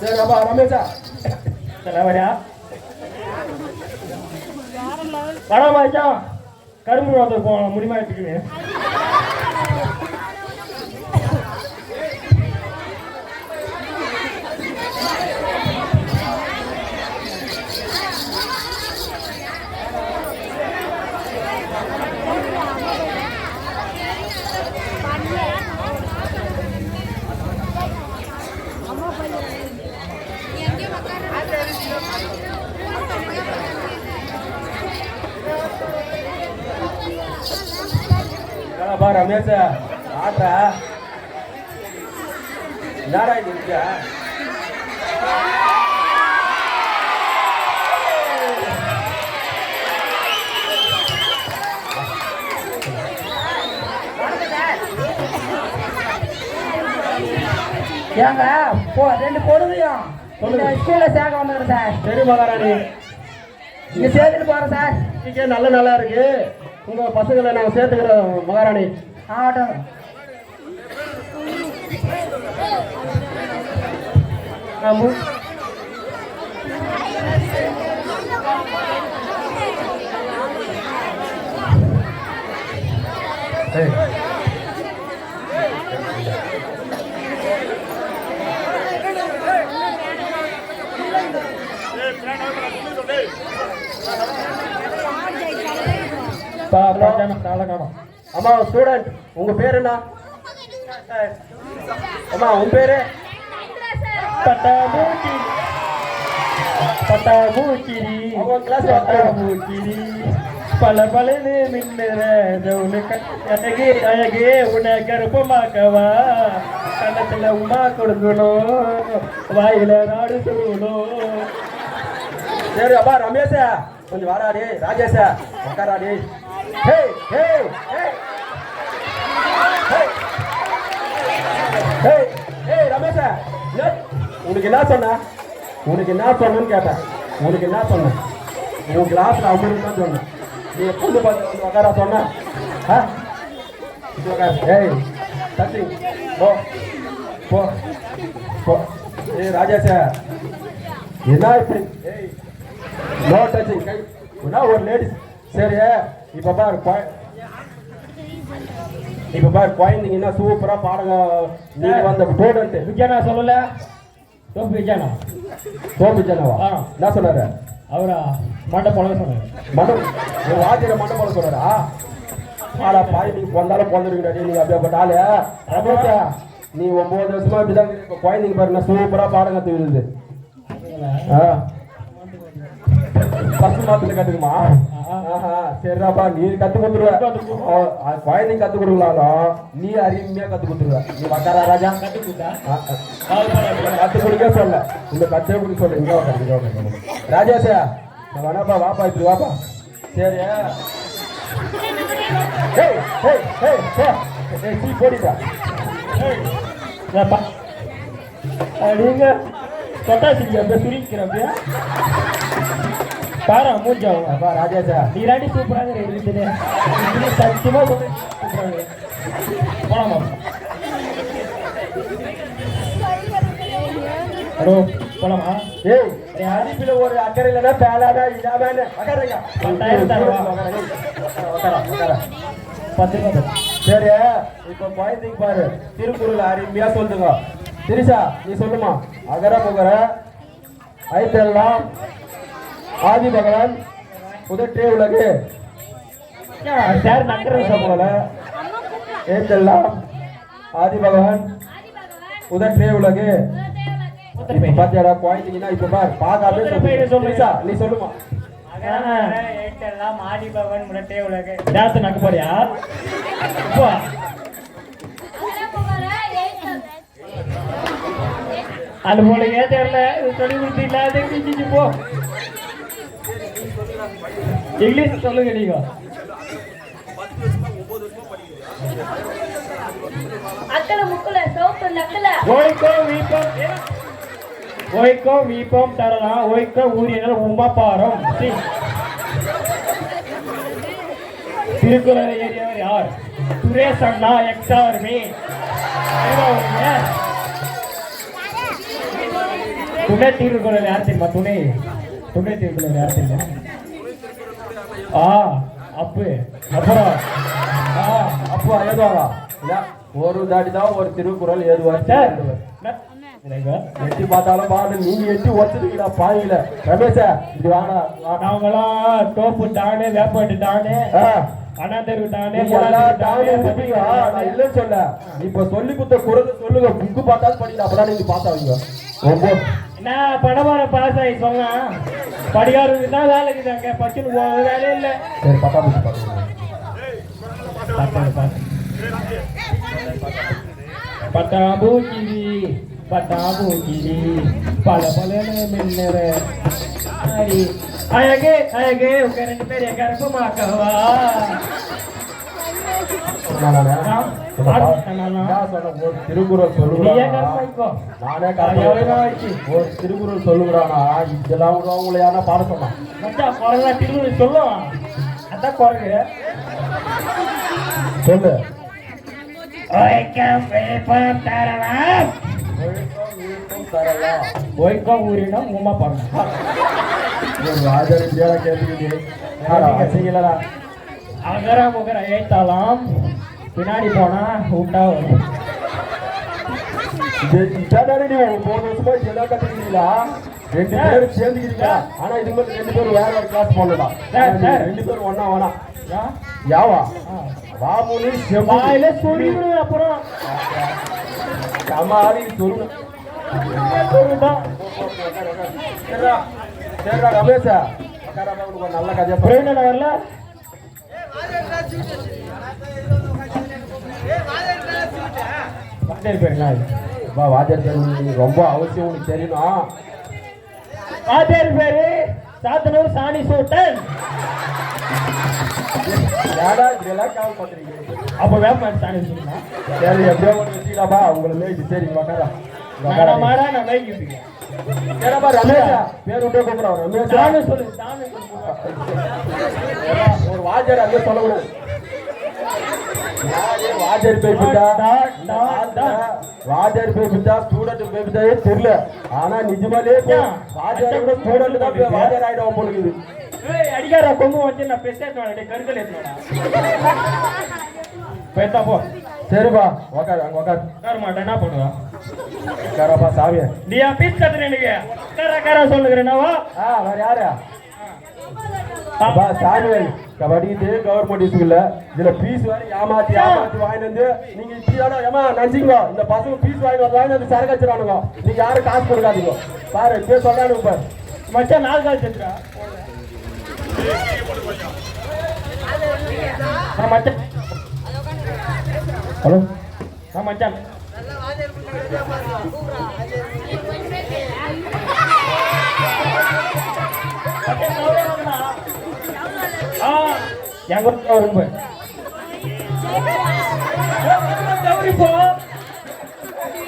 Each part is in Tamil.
சரி அப்பா ரமேஷா தலைவரா படமாச்சா கரும்பு வந்து போகலாம் முடியுமா எடுத்துக்கின்னு அப்பா ரமேஷா ஆட்ரா என்னடா இது இருக்கியா ஏங்க போ ரெண்டு பொழுதையும் ஸ்கூல்ல சேர்க்க வந்துடுறேன் சார் சரி மகாராணி இங்க சேர்த்துட்டு போறேன் சார் நல்ல நல்லா இருக்கு உங்க பசங்களை நாங்க சேர்த்துக்கிறோம் மகாராணி. ஆகட்டும் நான் மு- ஏய். பா பஜான தாள காணும் அம்மா ஸ்டூடெண்ட் உங்க பேர் என்ன? அம்மா உன் பேரு? பட்டாமூச்சி பட்டாமூச்சிரி ல பட்டாமூச்சிரி பல பலனு மின்னுற அழகே அழகே உன்னை கருப்பமாக்கவா? கண்ணத்துல உமா கொடுக்கணும் வாயில நாடு சொல்லணும் சரி அப்பா ரமேஷ் கொஞ்சம் வாடாடி ராஜேஷ் உட்காராடி ஹே ஹே ஹே ஹே ஹே ரமேஷ் என்ன? உனக்கு என்ன சொன்ன? உனக்கு என்ன சொன்னேன்னு கேட்டேன். உனக்கு என்ன சொன்னேன்? உன் கிளாஸ்ல அவங்களுக்கு தான் சொன்னேன். நீ பொண்ணு பார்த்து உட்கார சொன்ன. ஏய் சச்சி போ. போ. போ. ஏய் ராஜேஷ். என்ன இப்படி? ஏய் நோ டச்சிங் கை ஒரு லேடிஸ் சரி இப்போ பாரு இப்போ பாரு குழந்தைங்க என்ன சூப்பராக பாடுங்க. நீங்க வந்த ஸ்டூடெண்ட் விஜயனா சொல்லல. சோப்பு விஜயனா ஜனவா ஆ. என்ன சொன்னாரு? அவரா மண்டை பொழக சொன்னார். உங்க வாத்தியில மண்டம் போல சொன்னாரா? ஆடா பாய் நீ பொந்தாலும் பொந்துருக்கா நீ அப்படியே போட்டாலே ரமேஷா நீ ஒன்பது வருஷமா இப்படிதான். இப்ப குழந்தைங்க பாருங்க சூப்பரா பாடம் கத்து விழுது பத்து மாதத்துல கத்துக்குமா ஆஹா சரிடாப்பா நீ கத்து கொடுத்துருவ. குழந்தைங்க கத்து கொடுக்கலாலும் நீ அருமையா கத்து கொடுத்துருவ. நீ வக்காரா ராஜா. கத்து கொடுக்க சொல்ல. இந்த கத்தே கொடுக்க சொல்ல இங்க. ராஜேஷா நான் வேணாப்பா வாப்பா இப்படி வாப்பா. சரி ஏய் ஏய் ஏய் ஏய் சீ போடிடா. ஏப்பா. நீங்க தொட்டாசிங்க அப்படியே சுரிக்கிற அப்படியே? பாரு மூஞ்சாவும் அப்பா ராஜேஷா நீ ராடி சூப்பராக இருக்குது சத்தியமா போலாமா ஹலோ போலாமா ஏய் என் அரிப்பில ஒரு அக்கறை இல்லைன்னா பேலாடா பத்தாயிரம் தருவா. உக்காரா உக்காரா பத்து ரூபா தரு. சரி இப்ப குழந்தைக்கு பாரு திருக்குறள் அருமையா சொல்லுங்க திரிஷா நீ சொல்லுமா அகர முகர ஐத்தெல்லாம் ஆதி பகவான் உதற்றே உலகு. ஏன் சார் நக்கறது போல போல. ஏத்தெல்லாம் ஆதி பகவான் உதற்றே உலகு. பாத்தியாடா குழந்தைங்கன்னா இப்ப பாரு. திரிஷா நீ சொல்லுமா? எல்லாம் ஆடி பகவான் முரட்டே உலக. நேரத்து நக்க போறியா? அது தெரியல இது சொல்லி கொடுத்து இல்லாத கிழிச்சு போ. இங்கிலீஷ் சொல்லுங்க நீங்க. அக்கல முக்கல சோப்பு நக்கல. ஓய்க்கோ வீப்பம் ஓய்க்கோ வீப்பம் உமா பாரம் சி. திருக்குறள் ஏறியவர் யார்? சுரேஷ் அண்ணா எக்ஸார் மீ துணை யார் தெரியுமா? துணை. துணை தீர்வுகள் யார் தெரியுமா? ஆ அப்பு அப்புறம் ஆ, அப்போ எழுதுவாங்க இல்ல ஒரு தாடி தான் ஒரு திருக்குறள் ஏதுவார் சார். எட்டி பார்த்தாலும் பாடு நீங்க எட்டி ஒத்துட்டீங்களா பாயில. ரமேஷ இப்படி வாடா வாடா. நாங்களாம் டோப்பு டானு வேப்பாட்டு டானு ஆ, அண்ணாந்தெருக்கு டானு டானே. நான் இல்லைன்னு சொல்ல இப்ப சொல்லி கொடுத்த குரல் சொல்லுங்க புக்கு பார்த்தாலும் படிக்கல அப்பதான் நீங்க பார்த்தாவீங்க ரொம்ப நான் படமான பாஸ் ஆகி சொன்னேன் படிகாரருக்கு தான் வேலை இருக்குது அங்கே. பச்சுன்னு போக வேலையே இல்லை. சரி பாருங்க பத்தாம் பாஸ் பத்தாம் பூக்கிரி பத்தாம் பூக்கிரி பல பல மின்னற அழகே அழகே உங்க ரெண்டு பேர் எங்க இருக்குமாக்கவா ஒரு திருக்குறள் நீ நானே ஒரு திருக்குறள் சொல்லுகிறானா இதெல்லாம் கூட பாட சொன்னான் மச்சான் குரங்கா அதான் சொல்லு தரலாம் தரலாம். உமா பாருங்க ஒரு கேட்டுக்கிட்டு செய்யலடா. அகர முகர ஏத்தாலாம் பின்னாடி போனா விட்டா வரும் மூணு வருஷமா இதெல்லாம் கத்துக்கிறீங்களா ரெண்டு பேரும் சேர்ந்துக்கிறீங்களா ஆனா இது மட்டும் ரெண்டு பேரும் வேற ஒரு கிளாஸ் போடலாம். ரெண்டு பேரும் வேணாம் யா? யாவா. வாமுனி வாயில செம்மாயில சொல்லிவிடு அப்புறம். உனக்கு ஒரு நல்ல கதையா அண்ணா வரல வாத்தியார் பேர் அப்பா, வாத்தியார் ரொம்ப அவசியம் உனக்கு தெரியணும். வாத்தியார் பேரு சாத்தனூர் சாணி சூட்டன். ஏடா இப்படியெல்லாம் கால் பண்றீங்க அப்ப வேப்பாடு சாணி சரி எப்படியோ ஒன்று உங்களை சரி மாடா மாடா நான் வைக்கிட்டு ஏடாப்பா ரமேஷா பேர் விட்டே கூப்பிடுறோம் ரமேஷா தானு சொல்லு தானு சொல்லு ஏடா, ஒரு வாஜர் அங்கே சொல்லக்கூடாது. வாஜர் போய் விட்டா டாட், டாட், டாட். வாஜர் போய் விட்டா ஸ்டூடெண்ட் போய் விட்டாயே தெரியல? ஆனா நிஜமாலே? வாஜர் கூட ஸ்டூடெண்ட் தான் வாஜர் ஆயிடும் ஏய் அடிக்கார கொம்பு வச்சு நான் பெஸ்ட் கருக்கல் ஏற்றுவேன் போய்த்தா போ. சரிப்பா உக்காரு அங்க உக்காரு. உட்கார மாட்டேன் என்ன பண்ணுவா? உட்காரப்பா சாமியா நீ பீஸ் கத்துறேன் எனக்கு. கரா கரா சொல்லுகிறேன்னாவா ஆ வேற யாரு? அப்பா சாமியல் கபடி இது கவர்மெண்ட் ஸ்கூல்ல இதுல பீஸ் வேற ஏமாத்தி ஏமாத்தி வாங்கிட்டு வந்து நீங்க இப்படியான ஏமா நஞ்சிங்க இந்த பசங்க பீஸ் வாங்கிட்டு வந்து வாங்கிட்டு வந்து சரக்கு வச்சிருக்கானுங்க நீங்க யாரும் காசு கொடுக்காதீங்க. பாரு இப்படியே சொல்றானுங்க பாரு. மச்சான் நாலு நான் மச்சான். ஹலோ நான் மச்சான் ஆ எங்க போ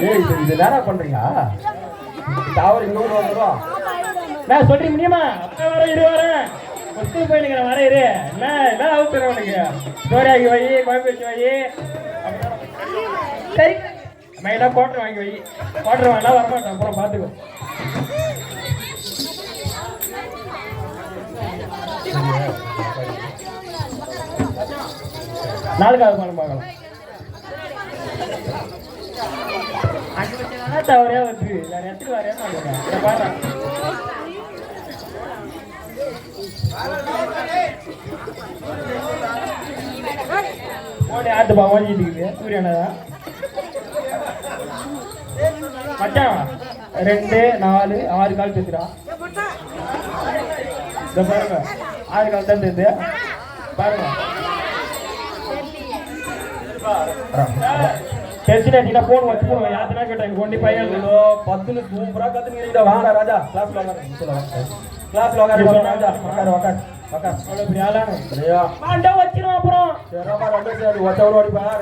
ஏய் இது இது நேரம் பண்றீங்க? டவர் வந்துடும் நான் சொல்றீங்க முடியுமா? அப்ப வர இரு வரேன் ஸ்கூல் போயிருக்கிறேன் வர இரு. என்ன என்ன அவுத்துறேன் உனக்கு. வை குழம்பு வச்சு வை. சரி. மெயினாக கோட்டர் வாங்கி வை. கோட்டர் வாங்கினா வரமாட்டேன். அப்புறம் பார்த்துக்கோ. நாளுக்காக மேடம் பார்க்கலாம். தவறையா வந்து வேற இடத்துக்கு வரேன்னு சொல்லுங்க பாரு. ஆட்டு பா ஓடிட்டு இருக்குது. சூரியனை தான் மச்சான் ரெண்டு நாலு ஆறு கால் பேசுறா இந்த பாருங்க ஆறு கால் தான் பேசு. பாருங்க. ஆச்சுன்னா போன் வச்சு போடுவேன் யாத்தினா கேட்டேன் கொண்டு பையன். பத்துல சூப்பரா கத்துக்கிறீங்க வாங்க ராஜா. கிளாஸ்ல உட்காரு கிளாஸ்ல உட்காரு ராஜா. உட்காரு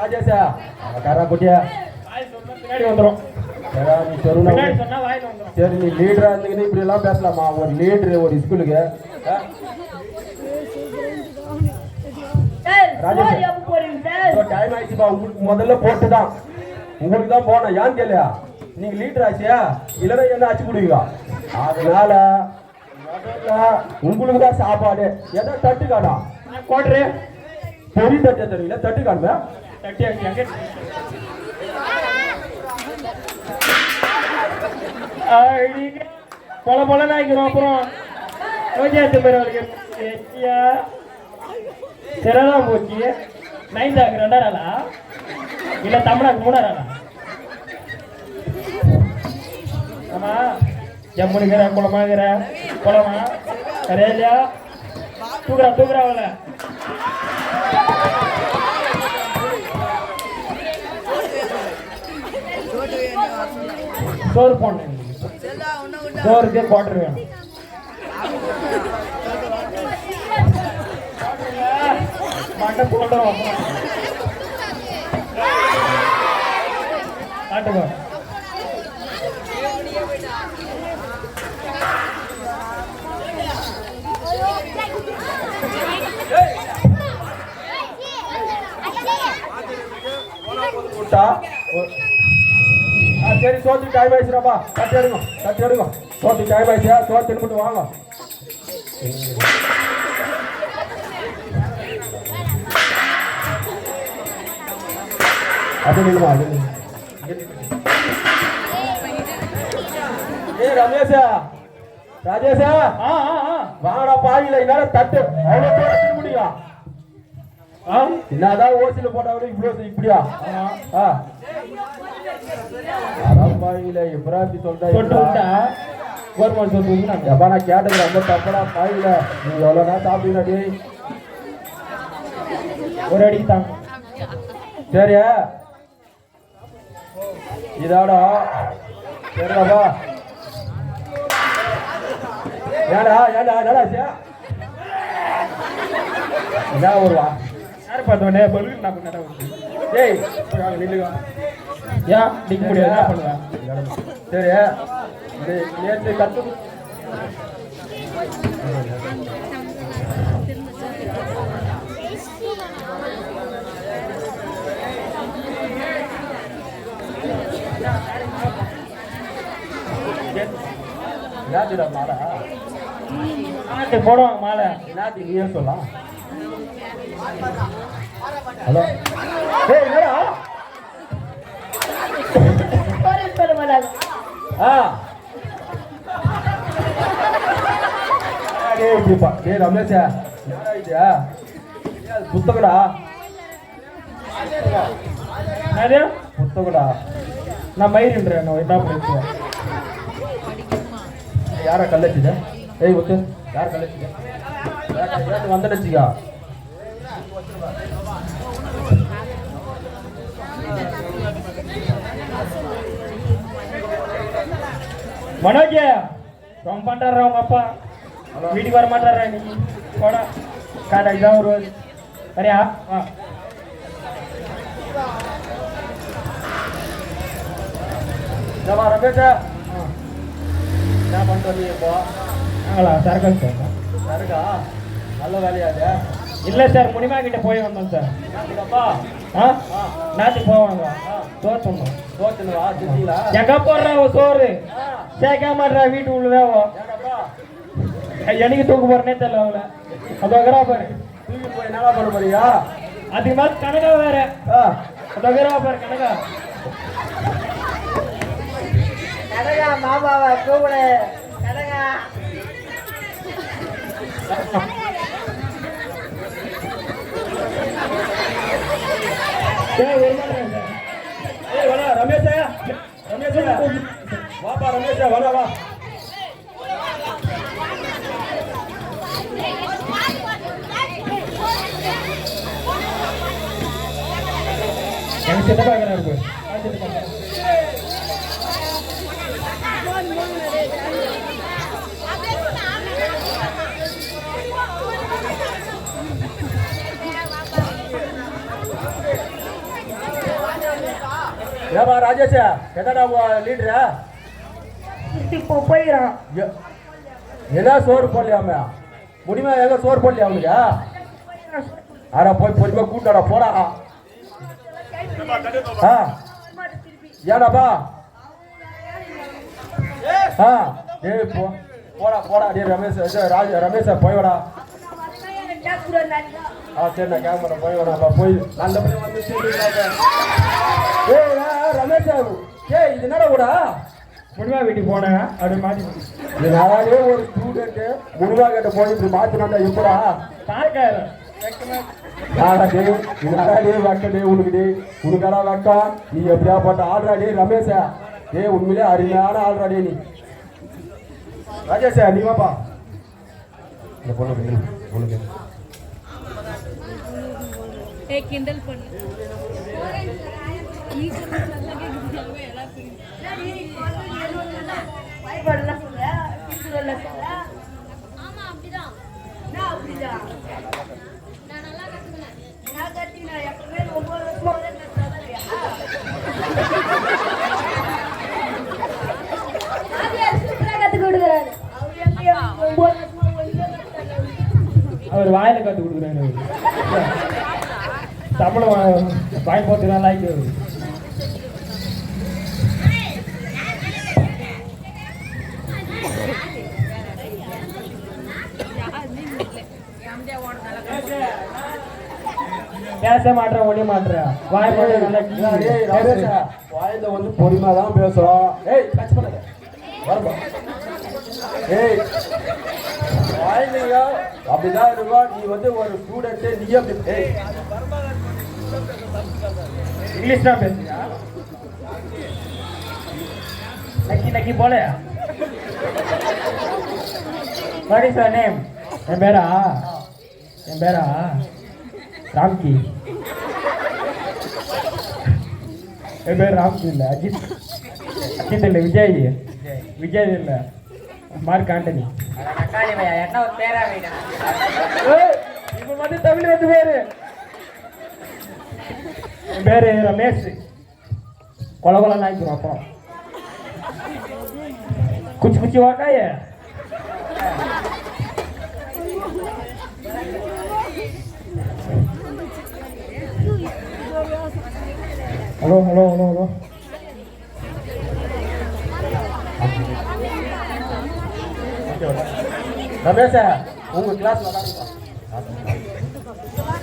ராஜேஷா. உட்காரா குட்டியா? பின்னாடி சரியா நீ சரி நீ லீடரா இருந்தீங்கன்னு இப்படி எல்லாம் பேசலாமா? ஒரு லீடர் ஒரு ஸ்கூலுக்கு டைம் ஆயிடுச்சுப்பா. உங்களுக்கு முதல்ல போட்டுதான் உங்களுக்கு தான் போனேன் ஏன் கேளியா நீங்க லீடர் ஆச்சியா இல்லைன்னா என்ன ஆச்சு கொடுவீங்க அதனால உங்களுக்கு தான் சாப்பாடு. ஏதோ தட்டு காணா. கோட்ரு பொறி தட்டு தெரியல தட்டு காணுமே? தட்டி அங்க எங்க ஐடிங்க பொல பொல நாய்க்கிறோம் அப்புறம் நோஜாத்து பேர் சிறதா போச்சு. நைன்தாக்கு ரெண்டாயிரம் இல்ல தமிழாக்கு மூணாயிரம் ஆமா. ஜம்முனுக்கிற குளமாகிற குளமா? சரியா இல்லையா? தூக்குறா தூக்குறா அவளை. சோறு போடணும். சோறுக்கு குவார்டர் வேணும் மண்டை போடுறோம் காட்டுங்க விட்டா ஆ சரி சோத்துக்கு டைம் ஆயிடுச்சுடாப்பா. தட்டி எடுங்க தட்டி எடுங்க. சோத்துக்கு டைம் ஆயிடுச்சா? சோத்து தின்னுட்டு வாங்க. அது நில்லு. ஏய் ரமேஷா. ராஜேஷா. வாங்கடா பாவில என்னால தட்டு அவ்வளோ தூரம் தின்னு முடியும்? என்னதான் ஓசில போட்டவரு இவ்வளவு இப்படியா ஆ. இப்படி சொட்டு சொல்றா விட்டா? கவர்மெண்ட் விட்டுனாங்க எப்பா நான் கேட்டது ரொம்ப தப்படா பாவில நீ எவ்வளவு நேரம் சாப்பிடுறா டேய். ஒரு அடிக்கு தாங்க சரி இதாடா. சரிடாப்பா ஏடா என்ன வருவா யார் பார்த்தவனே? பலூன் நான் பண்ண டேய் போய் வாங்க, நிக்க முடியாது. என்ன பண்ணுவேன் நேற்று கத்து ஆட்டு போடுவாங்க மாலை. என்னத்து நீயே சொல்லலாம். ஹலோ. ஏய் என்னடா? ஆ. டேய் இப்படிப்பா. டேய் ரமேஷா என்னடா இது? புத்தகடா? புத்தகடா. நான் மயிருன்றேன் என்ன ஏய் ஒத்து. யார் யார் வந்துடுச்சுக்கா மனோஜ் ரொம்ப பண்றாரு உங்க அப்பா. வீட்டுக்கு வர மாட்டாரா இன்னைக்கு போடா. காலைக்கு தான் வருவாரு சரியா? ஆ. ரமேஷா. என்ன பண்ணிட்டு வந்தீங்க இப்போ? நாங்களா சரக்கு சார். யாருக்கா நல்ல வேலையாது இல்லை சார் முனிமா கிட்ட போய் வந்தோம் சார். என்னப்பா ஆ? நாட்டுக்கு போவாங்க. சொன்னோம் தோத்துனுவா திட்டீங்களா எங்க போடுறா சோறு. சேர்க்க மாட்டா வீட்டு ஏடாப்பா எனக்கு தூக்கு போறனே தெரியல அவளை அது பாரு. தூக்கி போய் என்னடா பண்ண போறியா? அதுக்கு மேல கனகா வேற. அது பாரு கனகா. கடகா மாமாவை கூப்பிடு. கடகா ஏய், ஒரு மாட்டேன் சார் ஏய் வா ரமேஷா ரமேஷா வாப்பா ரமேஷா வா வா எனக்கு சித்தப்பா இருக்கிறாரு போய் ஆ, சித்தப்பா. ஏப்பா ராஜேஷா எதாடா லீடரா இப்போ போயிடும் எ- என்ன சோறு போடலையாம? முடியுமா எங்க சோறு போடலையா அவனுக்கு ஆடா போய் பொறுமையா கூட்டாடா போடா. ஆ. ஏடாப்பா ஆ டேய் போ போடா போடா. டேய் ரமேஷ் இது ராஜ் ரமேஷா போய் வாடா. ஆ சரி நான் கேமரா போய் வாடா போய் நல்லபடியா வந்து சேர்ந்துக்கலாங்க ஏய், ரமேஷா ஏய் இது என்னடா கூட முனிமா வீட்டுக்கு போனேன். அப்படி மாட்டி இது நானே ஒரு ஸ்டூடெண்ட் முருகா கிட்ட போய் இப்படி மாத்தினா எப்படா? பார்க்காரு ஆடா டேய் என்னடா டேய் வக்க டேய் உனக்கு டேய். உனக்கடா வக்கா நீ எப்படியா போட்ட? ஆடுறா டேய் ரமேஷா. டேய் உண்மையிலே அருமையான ஆடுறா டேய் நீ. ராஜேஷா நீ வாப்பா. இந்த பொண்ணு பொண்ணுக்கு ஏ கிண்டல் பண்ணு. அவர் வாயில கத்து கொடுக்குறாரு. சம்பளம் வாங்கி போட்டு தான் லாய்க்கு பேச மாட்டேன் ஒளிய மாட்டேன் வாய் வாயில வந்து பொறுமையா தான் பேசுறோம். ஏய் டச் பண்ணாத. வரப்பா. ஏய் வாயிலையா அப்படிதான் இருக்கும் நீ வந்து ஒரு ஸ்டூடெண்ட் நீ அப்படி ஏய். இங்கிலீஷ் தான் பேசுறியா? நக்கி நக்கி போல. வாட் இஸ் யுவர் நேம் என் பேரா? என் பேரா? ராம்கி. என் பேர் ராம்கி இல்லை அஜித் அஜித் இல்லை விஜய் விஜய் இல்லை மார்க் ஆண்டனி பேரா இப்ப மட்டும் தமிழ் வந்து பேரு என் பேரு ரமேஷ் கொல கொல நாய்க்கும் அப்புறம் குச்சி குச்சி வாக்காயே ஹலோ ஹலோ ஹலோ ஹலோ ரமேஷா உங்க கிளாஸ்ல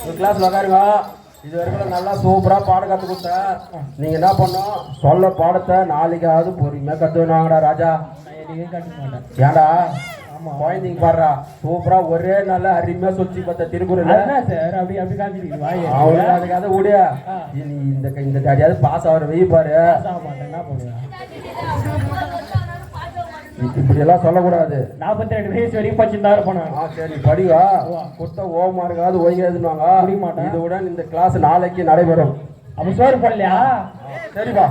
உங்க கிளாஸ்ல உட்காருங்க இது வரைக்கும் நல்லா சூப்பரா பாடம் கத்து கொடுத்தேன். நீங்க என்ன பண்ணோம் சொல்ல பாடத்தை நாளைக்காவது பொறுமையா கத்துனாங்கடா ராஜா. ஏன்டா. குழந்தைங்க பாடுறா சூப்பரா ஒரே நல்ல அருமையா சொல்லி பார்த்த திருக்குறள். சார். அப்படி அப்படி காமிச்சிருக்கு வாய் அவனுக்கு அதுக்கு அதை விடியா ஆ. நீ இந்த இந்த தாடியாவது பாஸ் ஆகிற வெய் பாரு. இப்படி எல்லாம் சொல்லக்கூடாது. நாற்பத்தி ரெண்டு வயசு வரைக்கும் பச்சிருந்தா இருப்பேன் சரி படிவா. கொடுத்த ஓமா இருக்காது ஒய்யாதுன்னுவாங்க முடிய மாட்டேன். இதுவுடன் இந்த கிளாஸ் நாளைக்கு நடைபெறும். அப்ப சோறு போடலையா? சரிப்பா